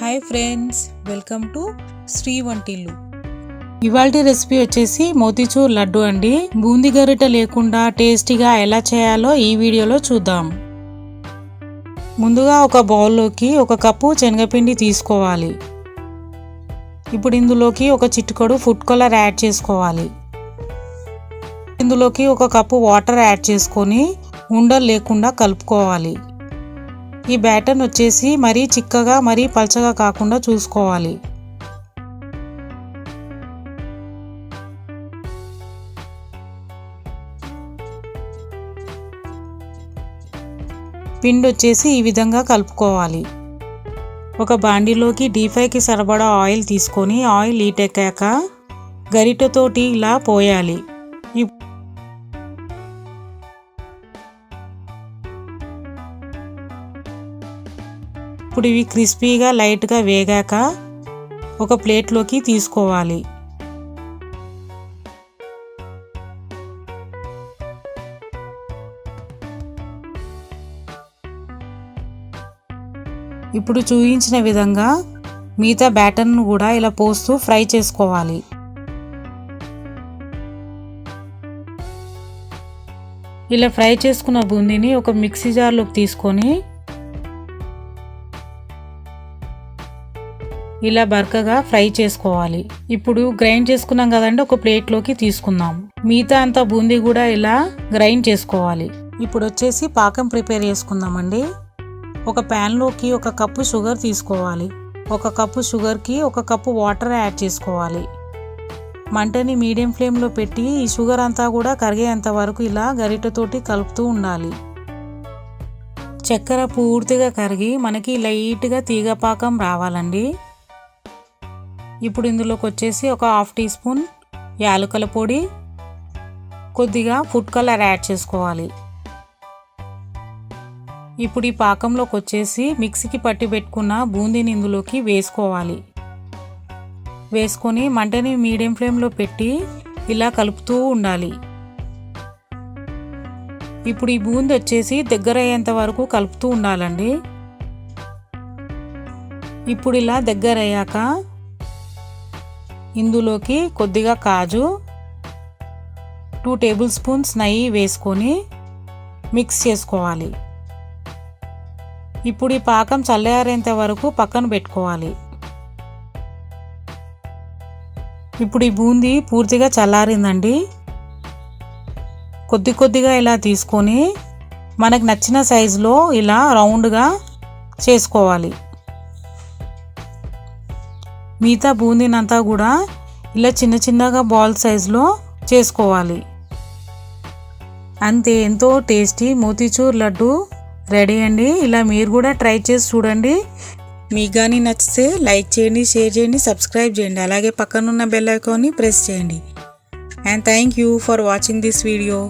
Hi friends welcome to Sri Vantillu ఇవాళ recipe వచ్చేసి మోతీచూర్ లడ్డు అండి. బూందీ గరిట లేకుండా టేస్టీగా ఎలా చేయాలో ఈ వీడియోలో చూద్దాం. ముందుగా ఒక బౌల్లోకి ఒక కప్పు శనగపిండి తీసుకోవాలి. ఇప్పుడు ఇందులోకి ఒక చిటికడు ఫుడ్ కలర్ యాడ్ చేసుకోవాలి. ఇందులోకి ఒక కప్పు వాటర్ యాడ్ చేసుకొని ఉండలు లేకుండా కలుపుకోవాలి. ఈ బ్యాటర్ని వచ్చేసి మరీ చిక్కగా మరీ పలచగా కాకుండా చూసుకోవాలి. పిండి వచ్చేసి ఈ విధంగా కలుపుకోవాలి. ఒక బాండీలోకి డీఫైకి సరిపడా ఆయిల్ తీసుకొని ఆయిల్ హీట్ ఎక్కాక గరిటెతోటి ఇలా పోయాలి. ఇప్పుడు ఇవి క్రిస్పీగా లైట్గా వేగాక ఒక ప్లేట్లోకి తీసుకోవాలి. ఇప్పుడు చూపించిన విధంగా మిగతా బ్యాటర్ను కూడా ఇలా పోస్తూ ఫ్రై చేసుకోవాలి. ఇలా ఫ్రై చేసుకున్న బూందీని ఒక మిక్సీ జార్లోకి తీసుకొని ఇలా బరకగా ఫ్రై చేసుకోవాలి. ఇప్పుడు గ్రైండ్ చేసుకున్నాం కదండి ఒక ప్లేట్లోకి తీసుకుందాం. మిగతా అంతా బూందీ కూడా ఇలా గ్రైండ్ చేసుకోవాలి. ఇప్పుడు వచ్చేసి పాకం ప్రిపేర్ చేసుకుందామండి. ఒక ప్యాన్లోకి ఒక కప్పు షుగర్ తీసుకోవాలి. ఒక కప్పు షుగర్కి ఒక కప్పు వాటర్ యాడ్ చేసుకోవాలి. మంటని మీడియం ఫ్లేమ్లో పెట్టి ఈ షుగర్ అంతా కూడా కరిగేంత వరకు ఇలా గరిటతోటి కలుపుతూ ఉండాలి. చక్కెర పూర్తిగా కరిగి మనకి లైట్గా తీగ పాకం రావాలండి. ఇప్పుడు ఇందులోకి వచ్చేసి ఒక హాఫ్ టీ స్పూన్ యాలకుల పొడి కొద్దిగా ఫుడ్ కలర్ యాడ్ చేసుకోవాలి. ఇప్పుడు ఈ పాకంలోకి వచ్చేసి మిక్సీకి పట్టి పెట్టుకున్న బూందీని ఇందులోకి వేసుకోవాలి. వేసుకొని మంటని మీడియం ఫ్లేమ్లో పెట్టి ఇలా కలుపుతూ ఉండాలి. ఇప్పుడు ఈ బూంది వచ్చేసి దగ్గర అయ్యేంత వరకు కలుపుతూ ఉండాలండి. ఇప్పుడు ఇలా దగ్గర అయ్యాక ఇందులోకి కొద్దిగా కాజు టూ టేబుల్ స్పూన్స్ నెయ్యి వేసుకొని మిక్స్ చేసుకోవాలి. ఇప్పుడు ఈ పాకం చల్లారేంత వరకు పక్కన పెట్టుకోవాలి. ఇప్పుడు ఈ బూందీ పూర్తిగా చల్లారిందండి. కొద్ది కొద్దిగా ఇలా తీసుకొని మనకు నచ్చిన సైజులో ఇలా రౌండ్గా చేసుకోవాలి. మిగతా బూందీనంతా కూడా ఇలా చిన్న చిన్నగా బాల్ సైజులో చేసుకోవాలి. అంతే ఎంతో టేస్టీ మోతీచూర్ లడ్డు. రెడీ అండి? ఇలా మీరు కూడా ట్రై చేసి చూడండి. మీకు కానీ నచ్చితే లైక్ చేయండి షేర్ చేయండి సబ్స్క్రైబ్ చేయండి. అలాగే పక్కనున్న బెల్ ఐకాన్ని ప్రెస్ చేయండి. And thank you for watching this video.